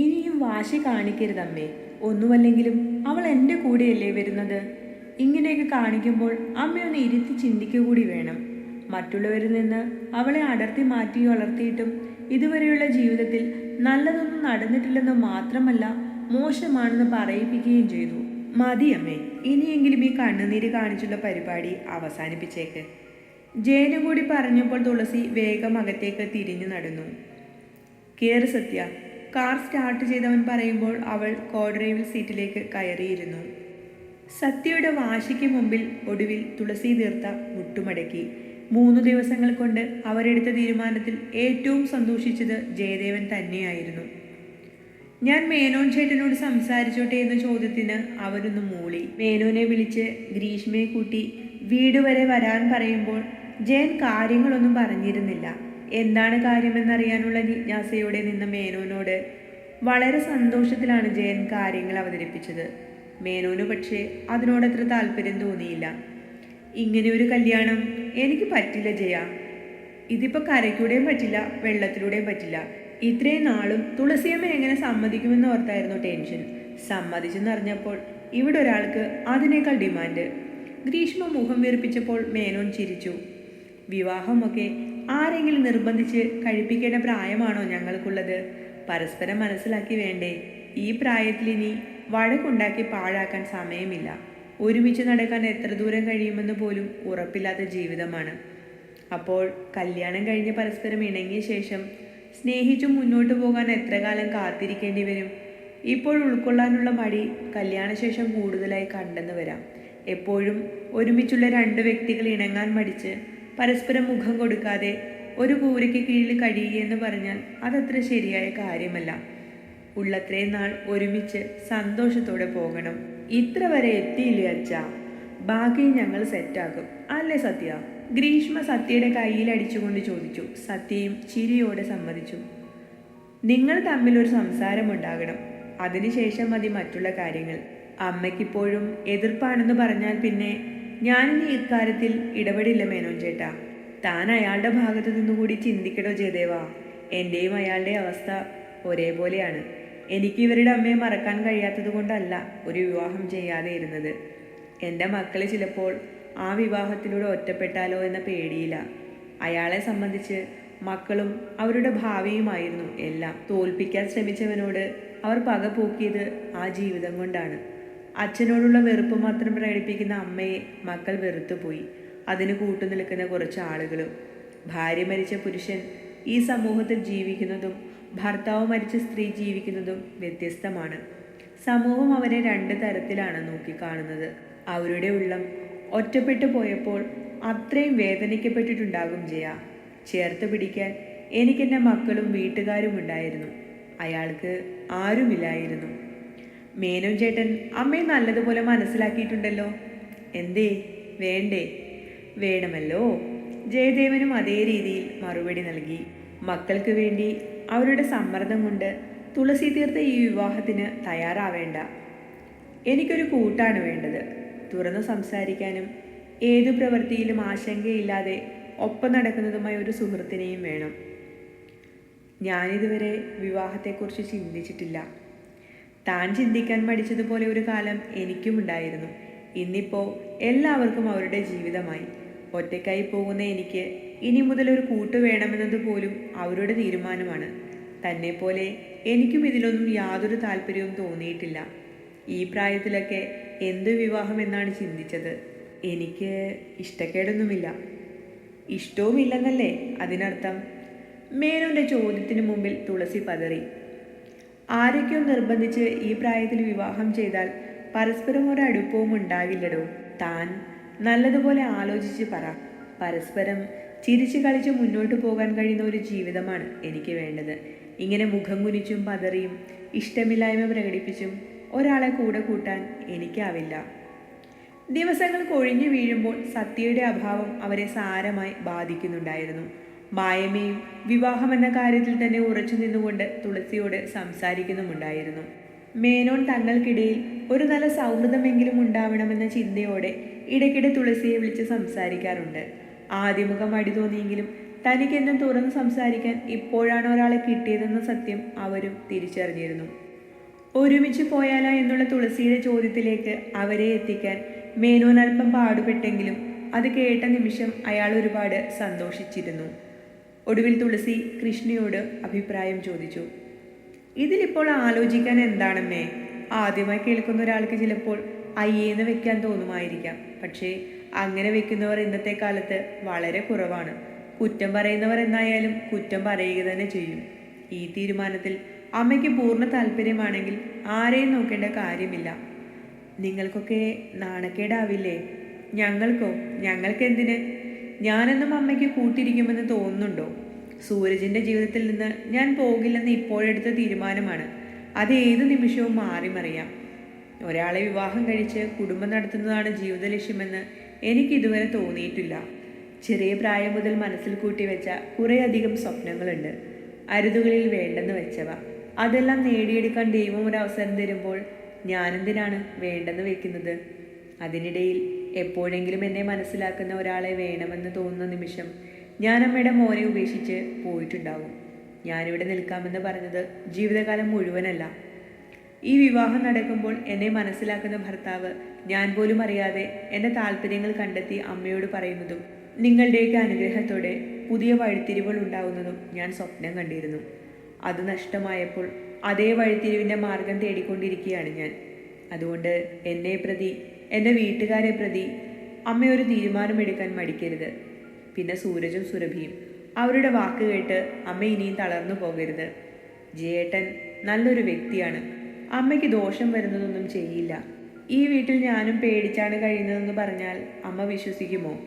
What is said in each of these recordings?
ഇനിയും വാശി കാണിക്കരുതമ്മേ. ഒന്നുമല്ലെങ്കിലും അവൾ എന്റെ കൂടെയല്ലേ വരുന്നത്? ഇങ്ങനെയൊക്കെ കാണിക്കുമ്പോൾ അമ്മയൊന്ന് ഇരുത്തി ചിന്തിക്കുക കൂടി വേണം. മറ്റുള്ളവരിൽ നിന്ന് അവളെ അടർത്തി മാറ്റി വളർത്തിയിട്ടും ഇതുവരെയുള്ള ജീവിതത്തിൽ നല്ലതൊന്നും നടന്നിട്ടില്ലെന്ന് മാത്രമല്ല മോശമാണെന്ന് പറയിപ്പിക്കുകയും ചെയ്തു. മതിയമ്മേ ഇനിയെങ്കിലും ഈ കണ്ണുനീര് കാണിച്ചുള്ള പരിപാടി അവസാനിപ്പിച്ചേക്ക്. ജയനു കൂടി പറഞ്ഞപ്പോൾ തുളസി വേഗം അകത്തേക്ക് തിരിഞ്ഞു നടന്നു. കേറ് സത്യ കാർ സ്റ്റാർട്ട് ചെയ്തവൻ പറയുമ്പോൾ അവൾ കോഡ്രൈവിൽ സീറ്റിലേക്ക് കയറിയിരുന്നു. സത്യയുടെ വാശിക്ക് മുമ്പിൽ ഒടുവിൽ തുളസി തീർത്ത മുട്ടുമടക്കി. മൂന്ന് ദിവസങ്ങൾ കൊണ്ട് അവരെടുത്ത തീരുമാനത്തിൽ ഏറ്റവും സന്തോഷിച്ചത് ജയദേവൻ തന്നെയായിരുന്നു. ഞാൻ മേനോൻ ചേട്ടനോട് സംസാരിച്ചോട്ടെ എന്ന ചോദ്യത്തിന് അവരൊന്ന് മൂളി. മേനോനെ വിളിച്ച് ഗ്രീഷ്മയെ കൂട്ടി വീട് വരെ വരാൻ പറയുമ്പോൾ ജയൻ കാര്യങ്ങളൊന്നും പറഞ്ഞിരുന്നില്ല. എന്താണ് കാര്യമെന്നറിയാനുള്ള ജിജ്ഞാസയോടെ നിന്ന മേനോനോട് വളരെ സന്തോഷത്തിലാണ് ജയൻ കാര്യങ്ങൾ അവതരിപ്പിച്ചത്. മേനോന് പക്ഷേ അതിനോടത്ര താല്പര്യം തോന്നിയില്ല. ഇങ്ങനെ ഒരു കല്യാണം എനിക്ക് പറ്റില്ല ജയ. ഇതിപ്പോൾ കരയ്ക്കൂടെയും പറ്റില്ല വെള്ളത്തിലൂടെയും പറ്റില്ല. ഇത്രയും നാളും തുളസിയമ്മ എങ്ങനെ സമ്മതിക്കുമെന്ന് ഓർത്തായിരുന്നു ടെൻഷൻ. സമ്മതിച്ചെന്നറിഞ്ഞപ്പോൾ ഇവിടെ ഒരാൾക്ക് അതിനേക്കാൾ ഡിമാൻഡ്. ഗ്രീഷ്മ മുഖം വീർപ്പിച്ചപ്പോൾ മേനോൻ ചിരിച്ചു. വിവാഹമൊക്കെ ആരെങ്കിലും നിർബന്ധിച്ച് കഴിപ്പിക്കേണ്ട പ്രായമാണോ ഞങ്ങൾക്കുള്ളത്? പരസ്പരം മനസ്സിലാക്കി വേണ്ടേ? ഈ പ്രായത്തിൽ ഇനി വഴക്കുണ്ടാക്കി പാഴാക്കാൻ സമയമില്ല. ഒരുമിച്ച് നടക്കാൻ എത്ര ദൂരം കഴിയുമെന്ന് പോലും ഉറപ്പില്ലാത്ത ജീവിതമാണ്. അപ്പോൾ കല്യാണം കഴിഞ്ഞ് പരസ്പരം ഇണങ്ങിയ ശേഷം സ്നേഹിച്ചും മുന്നോട്ട് പോകാൻ എത്ര കാലം കാത്തിരിക്കേണ്ടി വരും? ഇപ്പോൾ ഉൾക്കൊള്ളാനുള്ള മടി കല്യാണശേഷം കൂടുതലായി കണ്ടെന്ന് വരാം. എപ്പോഴും ഒരുമിച്ചുള്ള രണ്ട് വ്യക്തികൾ ഇണങ്ങാൻ മടിച്ച് പരസ്പരം മുഖം കൊടുക്കാതെ ഒരു കൂരയ്ക്ക് കീഴിൽ കഴിയുകയെന്ന് പറഞ്ഞാൽ അതത്ര ശരിയായ കാര്യമല്ല. ഉള്ളത്രയും നാൾ ഒരുമിച്ച് സന്തോഷത്തോടെ പോകണം. ഇത്ര വരെ എത്തിയില്ലേ അച്ഛ? ബാക്കി ഞങ്ങൾ സെറ്റാക്കും അല്ലേ സത്യ? ഗ്രീഷ്മ സത്യയുടെ കയ്യിൽ അടിച്ചുകൊണ്ട് ചോദിച്ചു. സത്യയും ചിരിയോടെ സമ്മതിച്ചു. നിങ്ങൾ തമ്മിൽ ഒരു സംസാരമുണ്ടാകണം അതിനുശേഷം മതി മറ്റുള്ള കാര്യങ്ങൾ. അമ്മയ്ക്കിപ്പോഴും എതിർപ്പാണെന്ന് പറഞ്ഞാൽ പിന്നെ ഞാനിനി ഇക്കാര്യത്തിൽ ഇടപെടില്ല മേനോൻ ചേട്ടാ. താൻ അയാളുടെ ഭാഗത്തു നിന്നുകൂടി ചിന്തിക്കടോ ജയദേവ. എന്റെയും അയാളുടെ അവസ്ഥ ഒരേപോലെയാണ്. എനിക്ക് ഇവരുടെ അമ്മയെ മറക്കാൻ കഴിയാത്തത് കൊണ്ടല്ല ഒരു വിവാഹം ചെയ്യാതെ ഇരുന്നത്. എന്റെ മക്കൾ ചിലപ്പോൾ ആ വിവാഹത്തിലൂടെ ഒറ്റപ്പെട്ടാലോ എന്ന പേടിയില്ല അയാളെ സംബന്ധിച്ച് മക്കളും അവരുടെ ഭാവിയുമായിരുന്നു എല്ലാം. തോൽപ്പിക്കാൻ ശ്രമിച്ചവനോട് അവർ പക പോക്കിയത് ആ ജീവിതം കൊണ്ടാണ്. അച്ഛനോടുള്ള വെറുപ്പ് മാത്രം പ്രകടിപ്പിക്കുന്ന അമ്മയെ മക്കൾ വെറുത്തുപോയി. അതിന് കൂട്ടുനിൽക്കുന്ന കുറച്ച് ആളുകളും. ഭാര്യ മരിച്ച പുരുഷൻ ഈ സമൂഹത്തിൽ ജീവിക്കുന്നതും ഭർത്താവ് മരിച്ച സ്ത്രീ ജീവിക്കുന്നതും വ്യത്യസ്തമാണ്. സമൂഹം അവരെ രണ്ട് തരത്തിലാണ് നോക്കിക്കാണുന്നത്. അവരുടെ ഉള്ളം ഒറ്റപ്പെട്ടു പോയപ്പോൾ അത്രയും വേദനിക്കപ്പെട്ടിട്ടുണ്ടാകും ജയ. ചേർത്ത് പിടിക്കാൻ എനിക്കെന്റെ മക്കളും വീട്ടുകാരും ഉണ്ടായിരുന്നു. അയാൾക്ക് ആരുമില്ലായിരുന്നു. മേനോൻ ചേട്ടൻ അമ്മയെ നല്ലതുപോലെ മനസ്സിലാക്കിയിട്ടുണ്ടല്ലോ. എന്തേ? വേണ്ടേ? വേണമല്ലോ. ജയദേവനും അതേ രീതിയിൽ മറുപടി നൽകി. മക്കൾക്ക് വേണ്ടി അവരുടെ സമ്മർദ്ദം കൊണ്ട് തുളസി തീർത്ത ഈ വിവാഹത്തിന് തയ്യാറാവേണ്ട. എനിക്കൊരു കൂട്ടാണ് വേണ്ടത്. തുറന്നു സംസാരിക്കാനും ഏതു പ്രവൃത്തിയിലും ആശങ്കയില്ലാതെ ഒപ്പം നടക്കുന്നതുമായ ഒരു സുഹൃത്തിനെയും വേണം. ഞാനിതുവരെ വിവാഹത്തെക്കുറിച്ച് ചിന്തിച്ചിട്ടില്ല. താൻ ചിന്തിക്കാൻ പഠിച്ചതുപോലെ ഒരു കാലം എനിക്കും ഉണ്ടായിരുന്നു. ഇന്നിപ്പോൾ എല്ലാവർക്കും അവരുടെ ജീവിതമായി. ഒറ്റയ്ക്കായി പോകുന്ന എനിക്ക് ഇനി മുതൽ ഒരു കൂട്ട് വേണമെന്നത് പോലും അവരുടെ തീരുമാനമാണ്. തന്നെപ്പോലെ പോലെ എനിക്കും ഇതിലൊന്നും യാതൊരു താല്പര്യവും തോന്നിയിട്ടില്ല. ഈ പ്രായത്തിലൊക്കെ എന്ത് വിവാഹം എന്നാണ് ചിന്തിച്ചത്? എനിക്ക് ഇഷ്ടക്കേടൊന്നുമില്ല. ഇഷ്ടവുമില്ലെന്നല്ലേ അതിനർത്ഥം? മേനോന്റെ ചോദ്യത്തിന് മുമ്പിൽ തുളസി പതറി. ആരൊക്കെയോ നിർബന്ധിച്ച് ഈ പ്രായത്തിൽ വിവാഹം ചെയ്താൽ പരസ്പരം ഒരു അടുപ്പവും ഉണ്ടാകില്ലടോ താൻ നല്ലതുപോലെ ആലോചിച്ച് പറ. പരസ്പരം ചിരിച്ചു കളിച്ച് മുന്നോട്ട് പോകാൻ കഴിയുന്ന ഒരു ജീവിതമാണ് എനിക്ക് വേണ്ടത്. ഇങ്ങനെ മുഖം കുനിച്ചും പതറിയും ഇഷ്ടമില്ലായ്മ പ്രകടിപ്പിച്ചും ഒരാളെ കൂടെ കൂട്ടാൻ എനിക്കാവില്ല. ദിവസങ്ങൾ കൊഴിഞ്ഞു വീഴുമ്പോൾ സത്യയുടെ അഭാവം അവരെ സാരമായി ബാധിക്കുന്നുണ്ടായിരുന്നു. മായമയും വിവാഹം എന്ന കാര്യത്തിൽ തന്നെ ഉറച്ചു നിന്നുകൊണ്ട് തുളസിയോട് സംസാരിക്കുന്നുമുണ്ടായിരുന്നു. മേനോൻ തങ്ങൾക്കിടയിൽ ഒരു നല്ല സൗഹൃദമെങ്കിലും ഉണ്ടാവണമെന്ന ചിന്തയോടെ ഇടയ്ക്കിടെ തുളസിയെ വിളിച്ച് സംസാരിക്കാറുണ്ട്. ആദ്യമുഖം അടി തോന്നിയെങ്കിലും തനിക്കെന്നും തുറന്ന് സംസാരിക്കാൻ ഇപ്പോഴാണ് ഒരാളെ കിട്ടിയതെന്ന സത്യം അവരും തിരിച്ചറിഞ്ഞിരുന്നു. ഒരുമിച്ച് പോയാലോ എന്നുള്ള തുളസിയുടെ ചോദ്യത്തിലേക്ക് അവരെ എത്തിക്കാൻ മേനോൻ അല്പം പാടുപെട്ടെങ്കിലും അത് കേട്ട നിമിഷം അയാൾ ഒരുപാട് സന്തോഷിച്ചിരുന്നു. ഒടുവിൽ തുളസി കൃഷ്ണയോട് അഭിപ്രായം ചോദിച്ചു. ഇതിലിപ്പോൾ ആലോചിക്കാൻ എന്താണെന്നേ? ആദ്യമായി കേൾക്കുന്ന ഒരാൾക്ക് ചിലപ്പോൾ അയ്യേന്ന് വെക്കാൻ തോന്നുമായിരിക്കാം. പക്ഷേ അങ്ങനെ വെക്കുന്നവർ ഇന്നത്തെ കാലത്ത് വളരെ കുറവാണ്. കുറ്റം പറയുന്നവർ എന്നായാലും കുറ്റം പറയുക തന്നെ ചെയ്യും. ഈ തീരുമാനത്തിൽ അമ്മയ്ക്ക് പൂർണ താല്പര്യമാണെങ്കിൽ ആരെയും നോക്കേണ്ട കാര്യമില്ല. നിങ്ങൾക്കൊക്കെ നാണക്കേടാവില്ലേ? ഞങ്ങൾക്കോ? ഞങ്ങൾക്കെന്തിന്? ഞാനെന്നും അമ്മയ്ക്ക് കൂട്ടിരിക്കുമെന്ന് തോന്നുന്നുണ്ടോ? സൂരജിന്റെ ജീവിതത്തിൽ നിന്ന് ഞാൻ പോകില്ലെന്ന് ഇപ്പോഴെടുത്ത തീരുമാനമാണ്. അത് ഏത് നിമിഷവും മാറി മറിയാം ഒരാളെ വിവാഹം കഴിച്ച് കുടുംബം നടത്തുന്നതാണ് ജീവിത ലക്ഷ്യമെന്ന് എനിക്ക് ഇതുവരെ തോന്നിയിട്ടില്ല. ചെറിയ പ്രായം മുതൽ മനസ്സിൽ കൂട്ടി വെച്ച കുറേയധികം സ്വപ്നങ്ങളുണ്ട്. അരുതുകളിൽ വേണ്ടെന്ന് വെച്ചവ. അതെല്ലാം നേടിയെടുക്കാൻ ദൈവം ഒരു അവസരം തരുമ്പോൾ ഞാനെന്തിനാണ് വേണ്ടെന്ന് വെക്കുന്നത്? അതിനിടയിൽ എപ്പോഴെങ്കിലും എന്നെ മനസ്സിലാക്കുന്ന ഒരാളെ വേണമെന്ന് തോന്നുന്ന നിമിഷം ഞാൻ അമ്മയുടെ മോനെ ഉപേക്ഷിച്ച് പോയിട്ടുണ്ടാവും ഞാനിവിടെ നിൽക്കാമെന്ന് പറഞ്ഞത് ജീവിതകാലം മുഴുവനല്ല. ഈ വിവാഹം നടക്കുമ്പോൾ എന്നെ മനസ്സിലാക്കുന്ന ഭർത്താവ് ഞാൻ പോലും അറിയാതെ എന്റെ താല്പര്യങ്ങൾ കണ്ടെത്തി അമ്മയോട് പറയുന്നതും നിങ്ങളുടെയൊക്കെ അനുഗ്രഹത്തോടെ പുതിയ വഴിത്തിരിവുകൾ ഉണ്ടാകുന്നതും ഞാൻ സ്വപ്നം കണ്ടിരുന്നു. അത് നഷ്ടമായപ്പോൾ അതേ വഴിത്തിരിവിന്റെ മാർഗം തേടിക്കൊണ്ടിരിക്കുകയാണ് ഞാൻ. അതുകൊണ്ട് എന്നെ പ്രതി എന്റെ വീട്ടുകാരെ പ്രതി അമ്മ ഒരു തീരുമാനമെടുക്കാൻ മടിക്കരുത്. പിന്നെ സൂരജും സുരഭിയും അവരുടെ വാക്ക് കേട്ട് അമ്മ ഇനിയും തളർന്നു പോകരുത്. ജയേട്ടൻ നല്ലൊരു വ്യക്തിയാണ്. അമ്മയ്ക്ക് ദോഷം വരുന്നതൊന്നും ചെയ്യില്ല. ഈ വീട്ടിൽ ഞാനും പേടിച്ചാണ് കഴിയുന്നതെന്ന് പറഞ്ഞാൽ അമ്മ വിശ്വസിക്കുമോ?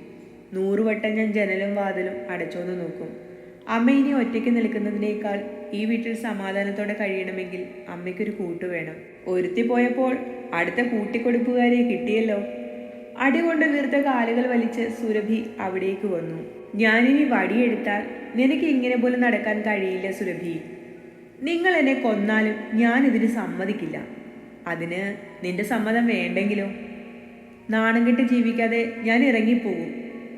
നൂറുവട്ടം ഞാൻ ജനലും വാതിലും അടച്ചോന്ന് നോക്കും. അമ്മ ഇനി ഒറ്റയ്ക്ക് നിൽക്കുന്നതിനേക്കാൾ ഈ വീട്ടിൽ സമാധാനത്തോടെ കഴിയണമെങ്കിൽ അമ്മയ്ക്കൊരു കൂട്ടു വേണം ഒരുത്തി പോയപ്പോൾ അടുത്ത കൂട്ടിക്കൊടുപ്പുകാരെ കിട്ടിയല്ലോ. അടികൊണ്ട് വീർത്ത കാലുകൾ വലിച്ച് സുരഭി അവിടേക്ക് വന്നു. ഞാനിനി വടിയെടുത്താൽ നിനക്ക് ഇങ്ങനെ പോലും നടക്കാൻ കഴിയില്ല സുരഭി. നിങ്ങൾ എന്നെ കൊന്നാലും ഞാൻ ഇതിന് സമ്മതിക്കില്ല. അതിന് നിന്റെ സമ്മതം വേണ്ടെങ്കിലോ? നാണം കെട്ട് ജീവിക്കാതെ ഞാൻ ഇറങ്ങിപ്പോകും.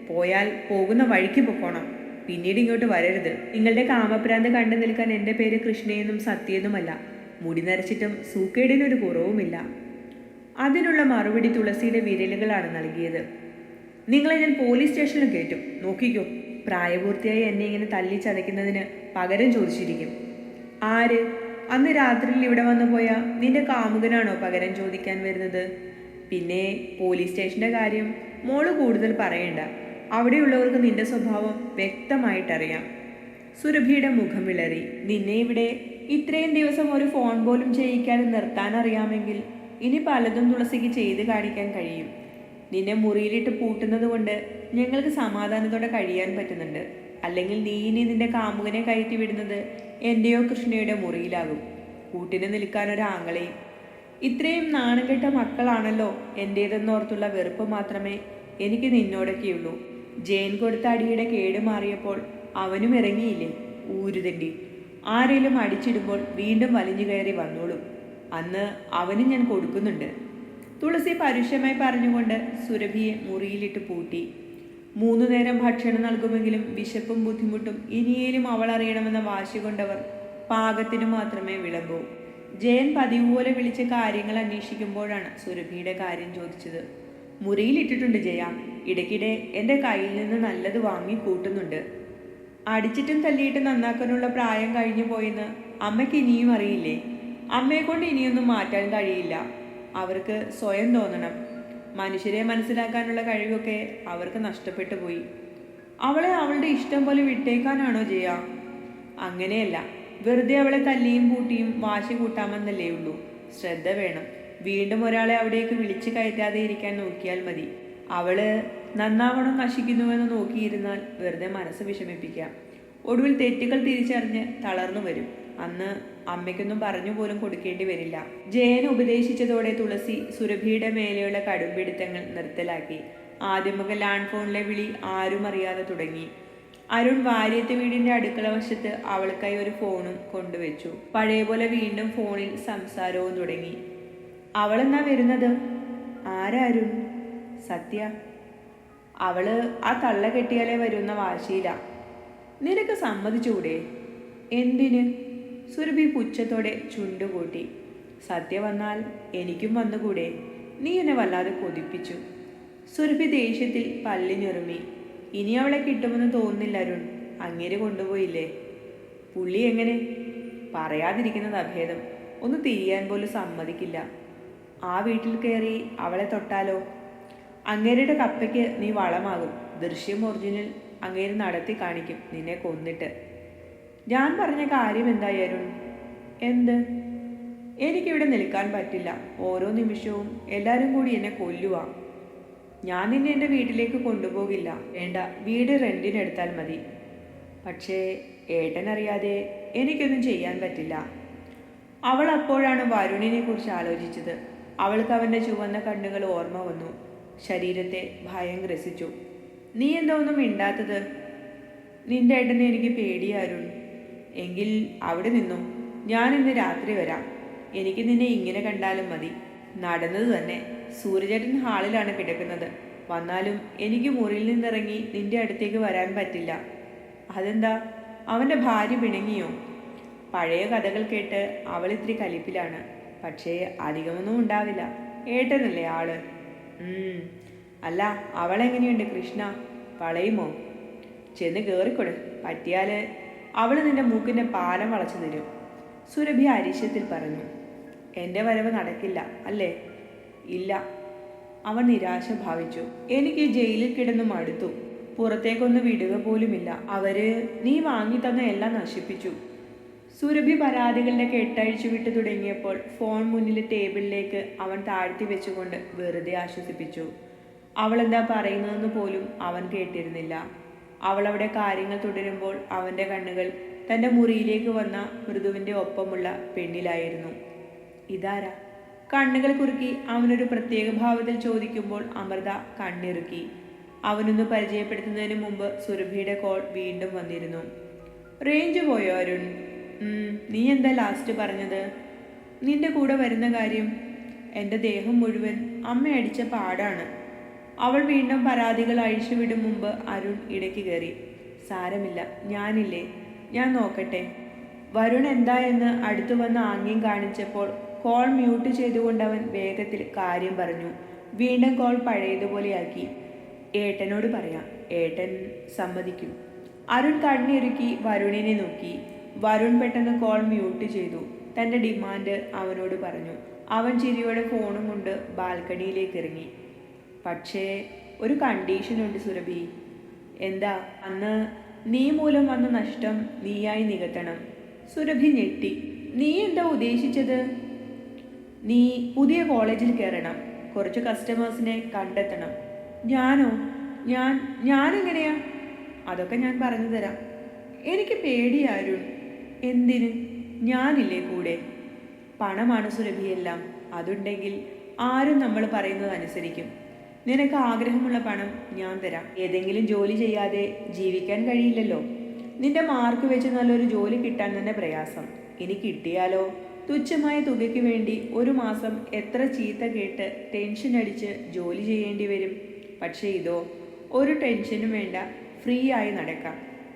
പോയാൽ പോകുന്ന വഴിക്ക് പൊക്കോണം പിന്നീട് ഇങ്ങോട്ട് വരരുത്. നിങ്ങളുടെ കാമപ്രാന്ത് കണ്ടു നിൽക്കാൻ എന്റെ പേര് കൃഷ്ണയെന്നും സത്യയെന്നുമല്ല. മുടി നരച്ചിട്ടും സൂക്കേടിനൊരു കുറവുമില്ല. അതിനുള്ള മറുപടി തുളസിയുടെ വിരലുകളാണ് നൽകിയത്. നിങ്ങളെ ഞാൻ പോലീസ് സ്റ്റേഷനിൽ കയറ്റും. നോക്കിക്കോ പ്രായപൂർത്തിയായി എന്നെ ഇങ്ങനെ തല്ലി ചതയ്ക്കുന്നതിന് പകരം ചോദിച്ചിരിക്കും. ആര്? അന്ന് രാത്രിയിൽ ഇവിടെ വന്നു പോയ നിന്റെ കാമുകനാണോ പകരം ചോദിക്കാൻ വരുന്നത്? പിന്നെ പോലീസ് സ്റ്റേഷന്റെ കാര്യം മോൾ കൂടുതൽ പറയണ്ട. അവിടെയുള്ളവർക്ക് നിന്റെ സ്വഭാവം വ്യക്തമായിട്ടറിയാം. സുരഭിയുടെ മുഖം വിളറി. നിന്നെ ഇവിടെ ഇത്രയും ദിവസം ഒരു ഫോൺ പോലും ചെയ്യിക്കാതെ നിർത്താൻ അറിയാമെങ്കിൽ ഇനി പലതും തുളസിക്ക് ചെയ്ത് കാണിക്കാൻ കഴിയും. നിന്നെ മുറിയിലിട്ട് പൂട്ടുന്നത് കൊണ്ട് ഞങ്ങൾക്ക് സമാധാനത്തോടെ കഴിയാൻ പറ്റുന്നുണ്ട്. അല്ലെങ്കിൽ നീ ഇനി നിന്റെ കാമുകനെ കയറ്റി വിടുന്നത് എന്റെയോ കൃഷ്ണയുടെ മുറിയിലാകും. കൂട്ടിന് നിൽക്കാൻ ഒരാങ്ങളെയും. ഇത്രയും നാണം കെട്ട മക്കളാണല്ലോ എന്റേതെന്നോർത്തുള്ള വെറുപ്പ് മാത്രമേ എനിക്ക് നിന്നോടൊക്കെയുള്ളൂ. ജയൻ കൊടുത്ത അടിയുടെ കേട് മാറിയപ്പോൾ അവനും ഇറങ്ങിയില്ലേ? ഊരുതണ്ടി. ആരേലും അടിച്ചിടുമ്പോൾ വീണ്ടും വലിഞ്ഞു കയറി വന്നോളും. അന്ന് അവനും ഞാൻ കൊടുക്കുന്നുണ്ട്. തുളസി പരുഷമായി പറഞ്ഞുകൊണ്ട് സുരഭിയെ മുറിയിലിട്ട് പൂട്ടി. മൂന്നു നേരം ഭക്ഷണം നൽകുമെങ്കിലും വിശപ്പും ബുദ്ധിമുട്ടും ഇനിയേലും അവൾ അറിയണമെന്ന വാശി കൊണ്ടവർ പാകത്തിനു മാത്രമേ വിളമ്പൂ. ജയൻ പതിവ് പോലെ വിളിച്ച കാര്യങ്ങൾ അന്വേഷിക്കുമ്പോഴാണ് സുരഭിയുടെ കാര്യം ചോദിച്ചത്. മുറിയിലിട്ടിട്ടുണ്ട് ജയ. ഇടയ്ക്കിടെ എന്റെ കയ്യിൽ നിന്ന് നല്ലത് വാങ്ങി കൂട്ടുന്നുണ്ട്. അടിച്ചിട്ടും തല്ലിയിട്ടും നന്നാക്കാനുള്ള പ്രായം കഴിഞ്ഞു പോയെന്ന് അമ്മയ്ക്ക് ഇനിയും അറിയില്ലേ? അമ്മയെ കൊണ്ട് ഇനിയൊന്നും മാറ്റാൻ കഴിയില്ല. അവർക്ക് സ്വയം തോന്നണം. മനുഷ്യരെ മനസ്സിലാക്കാനുള്ള കഴിവൊക്കെ അവർക്ക് നഷ്ടപ്പെട്ടു പോയി. അവളെ അവളുടെ ഇഷ്ടം പോലെ വിട്ടേക്കാനാണോ ജയ? അങ്ങനെയല്ല. വെറുതെ അവളെ തല്ലിയും പൂട്ടിയും വാശി കൂട്ടാമെന്നല്ലേ ഉള്ളൂ. ശ്രദ്ധ വേണം. വീണ്ടും ഒരാളെ അവിടേക്ക് വിളിച്ചു കയറ്റാതെ ഇരിക്കാൻ നോക്കിയാൽ മതി. അവൾ നന്നാവണം നശിക്കുന്നുവെന്ന് നോക്കിയിരുന്നാൽ വെറുതെ മനസ്സ് വിഷമിപ്പിക്കാം. ഒടുവിൽ തെറ്റുകൾ തിരിച്ചറിഞ്ഞ് തളർന്നു വരും. അന്ന് അമ്മയ്ക്കൊന്നും പറഞ്ഞു പോലും കൊടുക്കേണ്ടി വരില്ല. ജയൻ ഉപദേശിച്ചതോടെ തുളസി സുരഭിയുടെ മേലെയുള്ള കടുംപിടുത്തങ്ങൾ നിർത്തലാക്കി. ആദ്യമൊക്കെ ലാൻഡ് ഫോണിലെ വിളി ആരും അറിയാതെ തുടങ്ങി. അരുൺ വാര്യത്തെ വീടിന്റെ അടുക്കള വശത്ത് അവൾക്കായി ഒരു ഫോണും കൊണ്ടുവച്ചു. പഴയ പോലെ വീണ്ടും ഫോണിൽ സംസാരവും തുടങ്ങി. അവളെന്നാ വരുന്നത്? ആരാരുൺ സത്യ. അവൾ ആ തള്ള കെട്ടിയാലേ വരുന്ന വാശിയില്ല നിനക്ക് സമ്മതിച്ചുകൂടെ? എന്തിന്? സുരഭി പുച്ഛത്തോടെ ചുണ്ടുകൂട്ടി. സദ്യ വന്നാൽ എനിക്കും വന്നുകൂടെ? നീ എന്നെ വല്ലാതെ കൊതിപ്പിച്ചു. സുരഭി ദേഷ്യത്തിൽ പല്ലിഞ്ഞുറുമി ഇനി അവളെ കിട്ടുമെന്ന് തോന്നുന്നില്ല അരുൺ. അങ്ങേര് കൊണ്ടുപോയില്ലേ? പുള്ളി എങ്ങനെ? പറയാതിരിക്കുന്നത് അഭേദം. ഒന്ന് തിരിയാൻ പോലും സമ്മതിക്കില്ല. ആ വീട്ടിൽ കയറി അവളെ തൊട്ടാലോ? അങ്ങേരുടെ കപ്പയ്ക്ക് നീ വളമാകും. ദൃശ്യം ഒറിജിനൽ അങ്ങേര് നടത്തി കാണിക്കും നിന്നെ കൊന്നിട്ട്. ഞാൻ പറഞ്ഞ കാര്യം എന്തായി എന്ത്? എനിക്കിവിടെ നിൽക്കാൻ പറ്റില്ല. ഓരോ നിമിഷവും എല്ലാവരും കൂടി എന്നെ കൊല്ലുക ഞാൻ നിന്നെ എന്റെ വീട്ടിലേക്ക് കൊണ്ടുപോകില്ല. വേണ്ട വീട് റെന്റിനെടുത്താൽ മതി. പക്ഷേ ഏട്ടനറിയാതെ എനിക്കൊന്നും ചെയ്യാൻ പറ്റില്ല. അവൾ അപ്പോഴാണ് വരുണിനെ കുറിച്ച് ആലോചിച്ചത്. അവൾക്ക് അവന്റെ ചുവന്ന കണ്ണുകൾ ഓർമ്മ വന്നു. ശരീരത്തെ ഭയം ഗ്രസിച്ചു. നീ എന്താ ഒന്നും മിണ്ടാത്തത്? നിന്റെ ഏട്ടനെ എനിക്ക് പേടിയാരുൺ എങ്കിൽ അവിടെ നിന്നു ഞാൻ ഇന്ന് രാത്രി വരാം. എനിക്ക് നിന്നെ ഇങ്ങനെ കണ്ടാലും മതി. നടന്നത് തന്നെ സൂര്യചേട്ടൻ ഹാളിലാണ് കിടക്കുന്നത്. വന്നാലും എനിക്ക് മുറിയിൽ നിന്നിറങ്ങി നിന്റെ അടുത്തേക്ക് വരാൻ പറ്റില്ല. അതെന്താ? അവന്റെ ഭാര്യ പിണങ്ങിയോ? പഴയ കഥകൾ കേട്ട് അവൾ ഇത്തിരി കലിപ്പിലാണ്. പക്ഷേ അധികമൊന്നും ഉണ്ടാവില്ല. ഏട്ടനല്ലേ ആൾ. അല്ല അവളെങ്ങനെയുണ്ട് കൃഷ്ണ? വളയുമോ? ചെന്ന് കയറിക്കൊട് പറ്റിയാൽ അവൾ നിന്റെ മൂക്കിന്റെ പാലം വളച്ചു തരും. സുരഭി അരിശത്തിൽ പറഞ്ഞു എന്റെ വരവ് നടക്കില്ല അല്ലേ? ഇല്ല. അവൻ നിരാശ ഭാവിച്ചു. എനിക്ക് ജയിലിൽ കിടന്നു മടുത്തു. പുറത്തേക്കൊന്ന് വിടുക പോലുമില്ല. അവർ നീ വാങ്ങി തന്ന എല്ലാം നശിപ്പിച്ചു. സുരഭി പരാതികളുടെ കെട്ടഴിച്ചു വിട്ടു തുടങ്ങിയപ്പോൾ ഫോൺ മുന്നിലെ ടേബിളിലേക്ക് അവൻ താഴ്ത്തി വെച്ചുകൊണ്ട് വെറുതെ ആശ്വസിപ്പിച്ചു. അവൾ എന്താ പറയുന്നതെന്ന് പോലും അവൻ കേട്ടിരുന്നില്ല. അവൾ അവിടെ കാര്യങ്ങൾ തുടരുമ്പോൾ അവന്റെ കണ്ണുകൾ തന്റെ മുറിയിലേക്ക് വന്ന മൃദുവിന്റെ ഒപ്പമുള്ള പെണ്ണിലായിരുന്നു. ഇതാരാ? കണ്ണുകൾ കുറുക്കി അവനൊരു പ്രത്യേക ഭാവത്തിൽ ചോദിക്കുമ്പോൾ അമൃത കണ്ണിറുക്കി. അവനൊന്ന് പരിചയപ്പെടുത്തുന്നതിന് മുമ്പ് സുരഭിയുടെ കോൾ വീണ്ടും വന്നിരുന്നു. റേഞ്ച് പോയോ അരുൺ? നീ എന്താ ലാസ്റ്റ് പറഞ്ഞത്? നിന്റെ കൂടെ വരുന്ന കാര്യം? എന്റെ ദേഹം മുഴുവൻ അമ്മ അടിച്ച പാടാണ്. അവൾ വീണ്ടും പരാതികൾ അഴിച്ചുവിടും മുമ്പ് അരുൺ ഇടയ്ക്ക് കയറി. സാരമില്ല ഞാനില്ലേ. ഞാൻ നോക്കട്ടെ. വരുൺ എന്താ എന്ന് അടുത്തു വന്ന് ആംഗ്യം കാണിച്ചപ്പോൾ കോൾ മ്യൂട്ട് ചെയ്തുകൊണ്ട് അവൻ വേഗത്തിൽ കാര്യം പറഞ്ഞു. വീണ്ടും കോൾ പഴയതുപോലെയാക്കി. ഏട്ടനോട് പറയാം. ഏട്ടൻ സമ്മതിക്കും. അരുൺ കണ്ണിരുക്കി വരുണിനെ നോക്കി. വരുൺ പെട്ടെന്ന് കോൾ മ്യൂട്ട് ചെയ്തു. തന്റെ ഡിമാൻഡ് അവനോട് പറഞ്ഞു. അവൻ ചിരിയോടെ ഫോണും കൊണ്ട് ബാൽക്കണിയിലേക്ക് ഇറങ്ങി. പക്ഷേ ഒരു കണ്ടീഷനുണ്ട് സുരഭി. എന്താ? അന്ന് നീ മൂലം വന്ന നഷ്ടം നീയായി നികത്തണം. സുരഭി ഞെട്ടി. നീ എന്താ ഉദ്ദേശിച്ചത്? നീ പുതിയ കോളേജിൽ കയറണം. കുറച്ച് കസ്റ്റമേഴ്സിനെ കണ്ടെത്തണം. ഞാനോ? ഞാൻ ഞാനെങ്ങനെയാ? അതൊക്കെ ഞാൻ പറഞ്ഞു തരാം. എനിക്ക് പേടിയാരു എന്തിന്? ഞാനില്ലേ കൂടെ? പണമാണ് സുരഭിയെല്ലാം. അതുണ്ടെങ്കിൽ ആരും നമ്മൾ പറയുന്നത് അനുസരിക്കും. നിനക്ക് ആഗ്രഹമുള്ള പണം ഞാൻ തരാം. ഏതെങ്കിലും ജോലി ചെയ്യാതെ ജീവിക്കാൻ കഴിയില്ലല്ലോ. നിന്റെ മാർക്ക് വെച്ച് നല്ലൊരു ജോലി കിട്ടാൻ തന്നെ പ്രയാസം. ഇനി കിട്ടിയാലോ? തുച്ഛമായ തുകയ്ക്ക് വേണ്ടി ഒരു മാസം എത്ര ചീത്ത കേട്ട് ടെൻഷൻ അടിച്ച് ജോലി ചെയ്യേണ്ടി വരും. പക്ഷേ ഇതോ ഒരു ടെൻഷനും വേണ്ട ഫ്രീ ആയി നടക്കാം.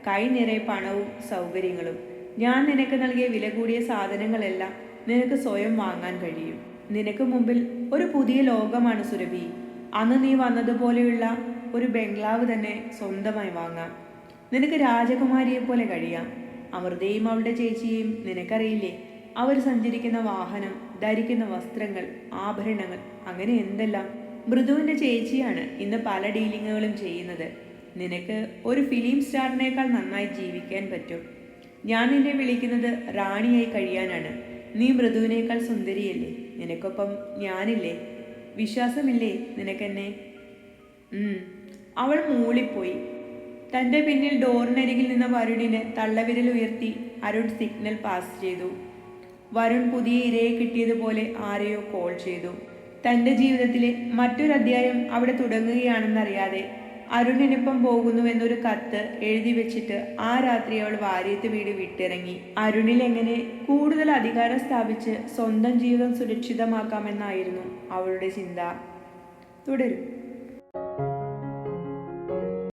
കൈ നിറയെ പണവും സൗകര്യങ്ങളും. ഞാൻ നിനക്ക് നൽകിയ വില കൂടിയ സാധനങ്ങളെല്ലാം നിനക്ക് സ്വയം വാങ്ങാൻ കഴിയും. നിനക്ക് മുമ്പിൽ ഒരു പുതിയ ലോകമാണ് സുരഭി. അന്ന് നീ വന്നതുപോലെയുള്ള ഒരു ബംഗ്ലാവ് തന്നെ സ്വന്തമായി വാങ്ങാം. നിനക്ക് രാജകുമാരിയെ പോലെ കഴിയാം. അമൃതയും അവളുടെ ചേച്ചിയെയും നിനക്കറിയില്ലേ? അവർ സഞ്ചരിക്കുന്ന വാഹനം ധരിക്കുന്ന വസ്ത്രങ്ങൾ ആഭരണങ്ങൾ അങ്ങനെ എന്തെല്ലാം? മൃദുവിന്റെ ചേച്ചിയാണ് ഇന്ന് പല ഡീലിങ്ങുകളും ചെയ്യുന്നത്. നിനക്ക് ഒരു ഫിലിം സ്റ്റാറിനേക്കാൾ നന്നായി ജീവിക്കാൻ പറ്റും. ഞാൻ നിന്നെ വിളിക്കുന്നത് റാണിയായി കഴിയാനാണ്. നീ മൃദുവിനേക്കാൾ സുന്ദരിയല്ലേ? നിനക്കൊപ്പം ഞാനില്ലേ? വിശ്വാസമില്ലേ നിനക്കെന്നെ. അവൾ മൂളിപ്പോയി. തന്റെ പിന്നിൽ ഡോറിനരികിൽ നിന്ന വരുണിന് തള്ളവിരൽ ഉയർത്തി അരുൺ സിഗ്നൽ പാസ് ചെയ്തു. വരുൺ പുതിയ ഇരയെ കിട്ടിയതുപോലെ ആരെയോ കോൾ ചെയ്തു. തന്റെ ജീവിതത്തിലെ മറ്റൊരു അധ്യായം അവിടെ തുടങ്ങുകയാണെന്നറിയാതെ അരുണിനൊപ്പം പോകുന്നുവെന്നൊരു കത്ത് എഴുതി വെച്ചിട്ട് ആ രാത്രി അവൾ വാര്യത്ത് വീട് വിട്ടിറങ്ങി. അരുണിൽ എങ്ങനെ കൂടുതൽ അധികാരം സ്ഥാപിച്ച് സ്വന്തം ജീവിതം സുരക്ഷിതമാക്കാമെന്നായിരുന്നു അവളുടെ ചിന്ത. തുടരും.